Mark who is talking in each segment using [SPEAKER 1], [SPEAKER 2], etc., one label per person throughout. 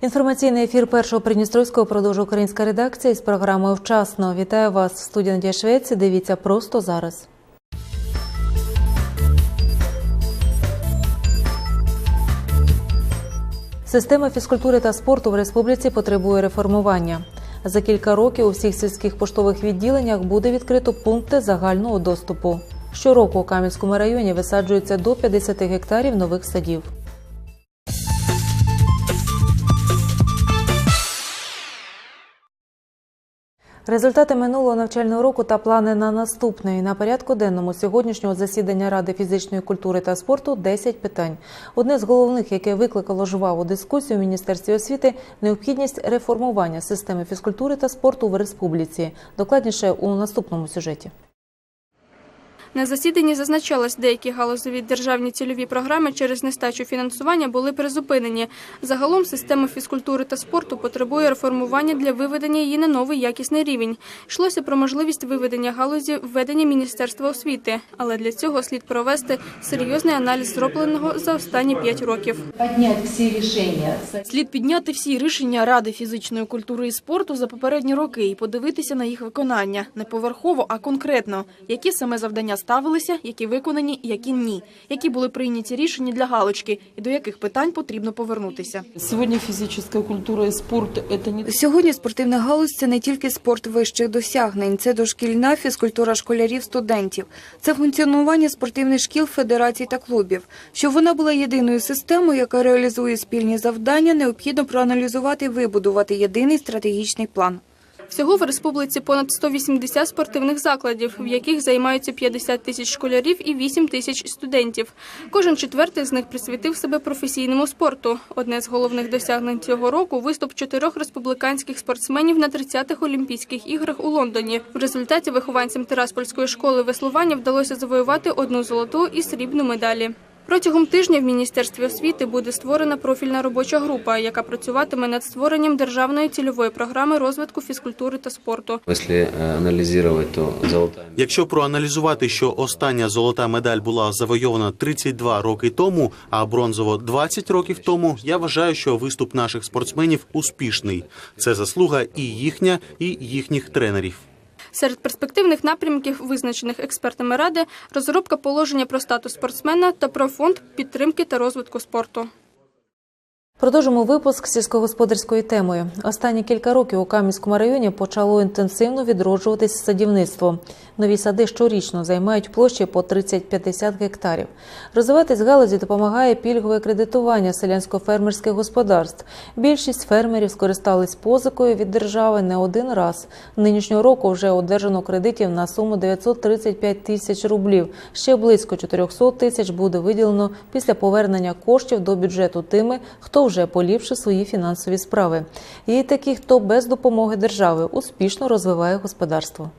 [SPEAKER 1] Інформаційний ефір першого Придністровського продовжує українська редакція із програмою Вчасно. Вітаю вас в студії Надія Швеці. Дивіться просто зараз. Система фізкультури та спорту в республіці потребує реформування. За кілька років у всіх сільських поштових відділеннях буде відкрито пункти загального доступу. Щороку у Кам'янському районі висаджується до 50 гектарів нових садів. Результати минулого навчального року та плани на наступний на порядку денному сьогоднішнього засідання Ради фізичної культури та спорту 10 питань. Одне з головних, яке викликало жваву дискусію в міністерстві освіти, необхідність реформування системи фізкультури та спорту в республіці. Докладніше у наступному сюжеті.
[SPEAKER 2] На засіданні зазначалось, деякі галузові державні цільові програми через нестачу фінансування були призупинені. Загалом система фізкультури та спорту потребує реформування для виведення її на новий якісний рівень. Йшлося про можливість виведення галузі введення Міністерства освіти, але для цього слід провести серйозний аналіз зробленого за останні п'ять років.
[SPEAKER 3] поднять все решения.
[SPEAKER 4] Слід підняти всі рішення Ради фізичної культури і спорту за попередні роки і подивитися на їх виконання не поверхово, а конкретно, які саме завдання ставилися, які виконані, які ні, які були прийняті рішення для галочки і до яких питань потрібно повернутися.
[SPEAKER 5] Сегодня физическая культура и спорт – это не
[SPEAKER 6] Сьогодні спортивна галузь це не тільки спорт вищих досягнень, це дошкільна фізкультура школярів, студентів, це функціонування спортивних шкіл, федерацій та клубів. Щоб вона була єдиною системою, яка реалізує спільні завдання, необхідно проаналізувати і вибудувати єдиний стратегічний план.
[SPEAKER 2] Всього в республіці понад 180 спортивних закладів, в яких займаються 50 тисяч школярів і 8 тисяч студентів. Кожен четвертий з них присвятив себе професійному спорту. Одне з головних досягнень цього року – виступ чотирьох республіканських спортсменів на 30-х Олімпійських іграх у Лондоні. В результаті вихованцям Тираспольської школи веслування вдалося завоювати одну золоту і срібну медалі. Протягом тижня в Міністерстві освіти буде створена профільна робоча група, яка працюватиме над створенням державної цільової програми розвитку фізкультури та спорту.
[SPEAKER 7] Якщо проаналізувати, що остання золота медаль була завойована 32 роки тому, а бронзово 20 років тому, я вважаю, що виступ наших спортсменів успішний. Це заслуга і їхня, і їхніх тренерів.
[SPEAKER 2] Серед перспективних напрямків, визначених експертами ради, розробка положення про статус спортсмена та про фонд підтримки та розвитку спорту.
[SPEAKER 1] Продовжимо випуск сільськогосподарською темою. Останні кілька років у Кам'янському районі почало інтенсивно відроджуватись садівництво. Нові сади щорічно займають площі по 30-50 гектарів. Розвиватись галузі допомагає пільгове кредитування селянсько-фермерських господарств. Більшість фермерів скористались позикою від держави не один раз. Нинішнього року вже одержано кредитів на суму 935 тисяч рублів. Ще близько 400 тисяч буде виділено після повернення коштів до бюджету тими, хто вже поліпшив свої фінансові справи. Є й такі, хто без допомоги держави успішно розвиває господарство.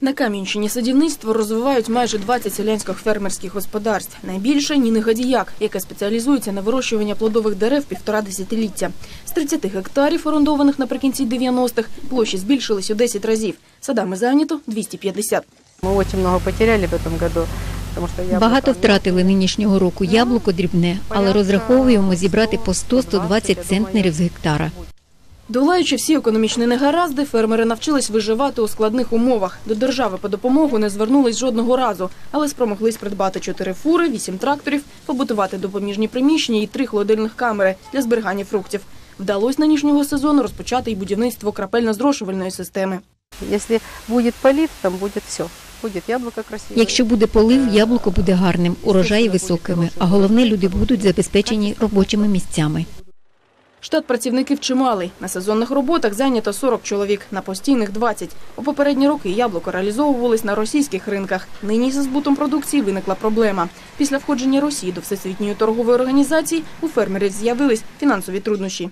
[SPEAKER 4] На Кам'янщині садівництво розвивають майже 20 селянських фермерських господарств. Найбільше Ніни Гадіяк, яке спеціалізується на вирощуванні плодових дерев півтора десятиліття. З 30 гектарів, орендованих наприкінці 90-х, площі збільшились у 10 разів. Садами зайнято 250.
[SPEAKER 8] Мы очень много потеряли в этом году, потому что яблоко
[SPEAKER 9] Багато втратили нинішнього року яблуко дрібне, але розраховуємо зібрати по 100-120 центнерів з гектара.
[SPEAKER 4] Долаючи всі економічні негаразди, фермери навчились виживати у складних умовах. До держави по допомогу не звернулись жодного разу, але спромоглись придбати чотири фури, вісім тракторів, побутувати допоміжні приміщення і три холодильних камери для зберігання фруктів. Вдалося нинішнього сезону розпочати й будівництво крапельно-зрошувальної системи.
[SPEAKER 8] Если будет полив, там будет все. Будет яблоко красивое.
[SPEAKER 9] Якщо буде полив, яблуко буде гарним, урожаї високими, а головне, люди будуть забезпечені робочими місцями.
[SPEAKER 4] Штат працівників чималий. На сезонних роботах зайнято 40 чоловік, на постійних 20. У попередні роки яблуко реалізовувались на російських ринках. Нині зі збутом продукції виникла проблема. Після входження Росії до Всесвітньої торгової організації у фермерів з'явились фінансові труднощі.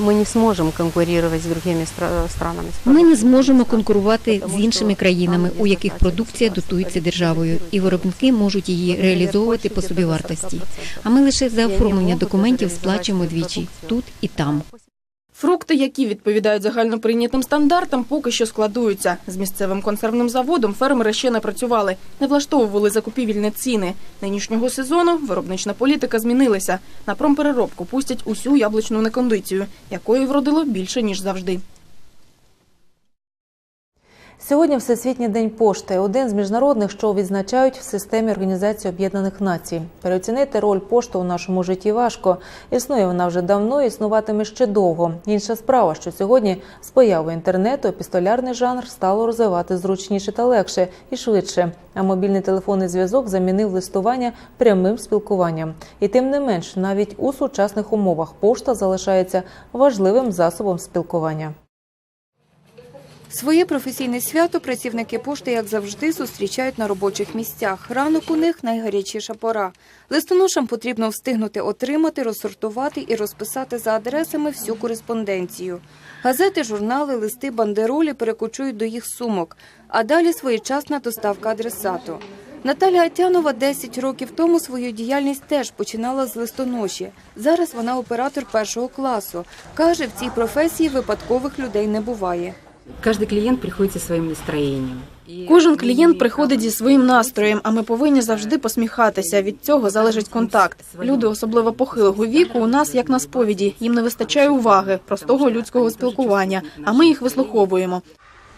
[SPEAKER 8] Мы не зможемо конкурувати з другими стра- странами.
[SPEAKER 9] Ми не зможемо конкурувати з іншими країнами, у яких продукція дотується державою, і виробники можуть її реалізовувати по собівартості. А ми лише за оформлення документів сплачуємо двічі тут і там.
[SPEAKER 4] Фрукти, які відповідають загальноприйнятим стандартам, поки що складуються. З місцевим консервним заводом фермери ще не працювали, не влаштовували закупівельні ціни. Нинішнього сезону виробнична політика змінилася. На промпереробку пустять усю яблучну некондицію, якої вродило більше ніж завжди.
[SPEAKER 1] Сьогодні Всесвітній день пошти один з міжнародних, що відзначають в системі Організації Об'єднаних Націй. Переоцінити роль пошти у нашому житті важко. Існує вона вже давно, існуватиме ще довго. Інша справа, що сьогодні з появою інтернету епістолярний жанр стало розвивати зручніше та легше і швидше. А мобільний телефонний зв'язок замінив листування прямим спілкуванням. І тим не менш, навіть у сучасних умовах пошта залишається важливим засобом спілкування.
[SPEAKER 6] Своє професійне свято працівники пошти, як завжди, зустрічають на робочих місцях. Ранок у них найгарячіша пора. Листоношам потрібно встигнути отримати, розсортувати і розписати за адресами всю кореспонденцію. Газети, журнали, листи, бандеролі перекочують до їх сумок, а далі своєчасна доставка адресату. Наталя Атянова 10 років тому свою діяльність теж починала з листоноші. Зараз вона оператор першого класу. Каже, в цій професії випадкових людей не буває.
[SPEAKER 10] Каждый клиент приходит со своим настроением.
[SPEAKER 4] Кожен клієнт приходить зі своїм настроєм, а ми повинні завжди посміхатися. Від цього залежить контакт. Люди, особливо похилого віку, у нас як на сповіді. Їм не вистачає уваги, простого людського спілкування. А ми їх вислуховуємо.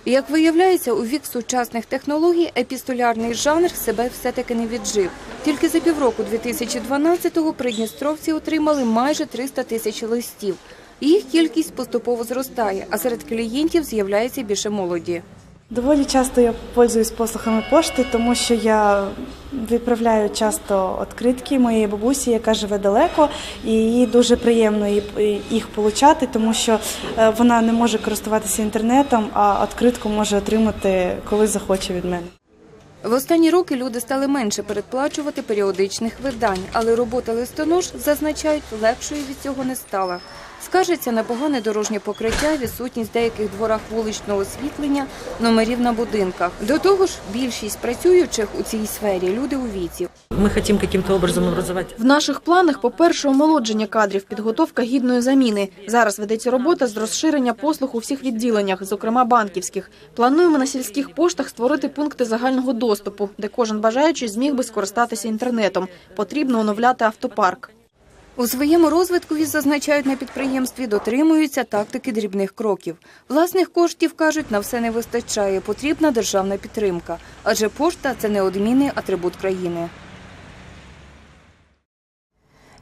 [SPEAKER 6] Як виявляється, у вік сучасних технологій епістолярний жанр себе все-таки не віджив. Тільки за півроку 2012-го придністровці отримали майже 300 тисяч листів. Їх кількість поступово зростає, а серед клієнтів з'являється більше молоді.
[SPEAKER 11] Доволі часто я пользуюсь послугами пошти, тому що я відправляю часто відкритки моєї бабусі, яка живе далеко, і їй дуже приємно їх получати, тому що е, вона не може користуватися інтернетом, а відкритку може отримати коли захоче від мене.
[SPEAKER 6] В останні роки люди стали менше передплачувати періодичних видань, але робота листонож, зазначають, легшою від цього не стала. Скажеться на погане дорожнє покриття, відсутність в деяких дворах вуличного освітлення, номерів на будинках. До того ж, більшість працюючих у цій сфері люди у віці.
[SPEAKER 10] Мы хотим каким-то образом образовать
[SPEAKER 4] В наших планах, по-перше, омолодження кадрів, підготовка гідної заміни. Зараз ведеться робота з розширення послуг у всіх відділеннях, зокрема банківських. Плануємо на сільських поштах створити пункти загального доступу, де кожен бажаючий зміг би скористатися інтернетом. Потрібно оновляти автопарк.
[SPEAKER 6] У своєму розвиткові, зазначають на підприємстві, дотримуються тактики дрібних кроків. Власних коштів, кажуть, на все не вистачає, потрібна державна підтримка. Адже пошта – це неодмінний атрибут країни.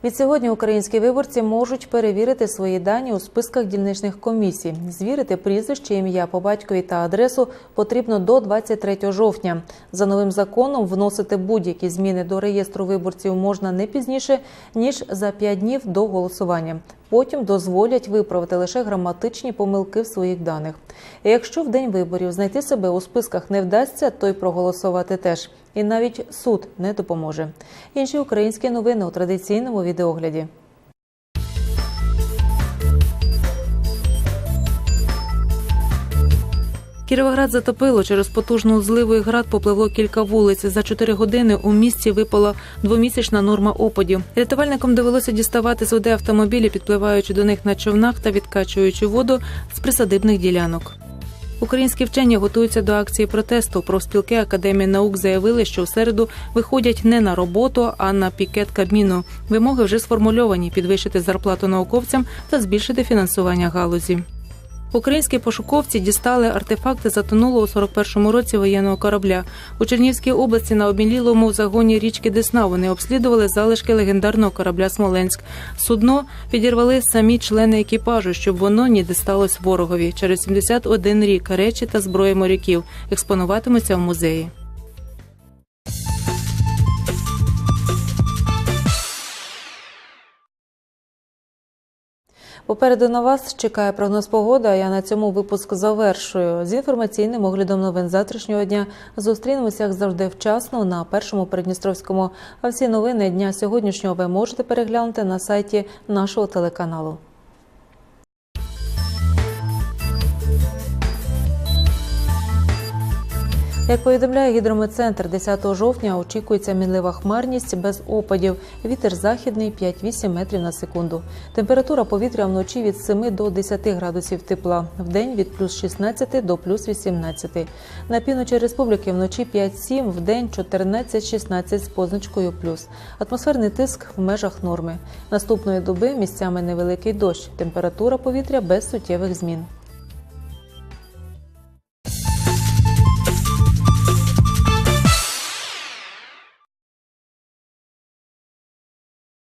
[SPEAKER 1] Відсьогодні українські виборці можуть перевірити свої дані у списках дільничних комісій. Звірити прізвище, ім'я по батькові та адресу потрібно до 23 жовтня. За новим законом вносити будь-які зміни до реєстру виборців можна не пізніше ніж за 5 днів до голосування. Потім дозволять виправити лише граматичні помилки в своїх даних. І якщо в день виборів знайти себе у списках не вдасться, то й проголосувати теж. І навіть суд не допоможе. Інші українські новини у традиційному відеогляді. Кіровоград затопило через потужну зливу і град попливло кілька вулиць. За чотири години у місті випала двомісячна норма опадів. Рятувальникам довелося діставати з води автомобілі, підпливаючи до них на човнах та відкачуючи воду з присадибних ділянок. Українські вчені готуються до акції протесту. Профспілки Академії наук заявили, що в середу виходять не на роботу, а на пікет Кабміну. Вимоги вже сформульовані: підвищити зарплату науковцям та збільшити фінансування галузі. Українські пошуковці дістали артефакти затонулого у 41-му році воєнного корабля. У Чернівській області на обмілілому загоні річки Десна вони обслідували залишки легендарного корабля Смоленськ. Судно підірвали самі члени екіпажу, щоб воно не дісталось ворогові. Через 71 рік речі та зброї моряків експонуватимуться в музеї. Попереду на вас чекає прогноз погоди. А я на цьому випуск завершую. З інформаційним оглядом новин завтрашнього дня зустрінемося як завжди вчасно на першому Придністровському. А всі новини дня сьогоднішнього ви можете переглянути на сайті нашого телеканалу. Як повідомляє гідрометцентр, 10 жовтня очікується мінлива хмарність без опадів. Вітер західний 5-8 метрів на секунду. Температура повітря вночі від 7 до 10 градусів тепла, вдень від плюс 16 до плюс 18. На півночі республіки вночі 5-7, вдень 14-16 з позначкою плюс. Атмосферний тиск в межах норми. Наступної доби місцями невеликий дощ. Температура повітря без суттєвих змін.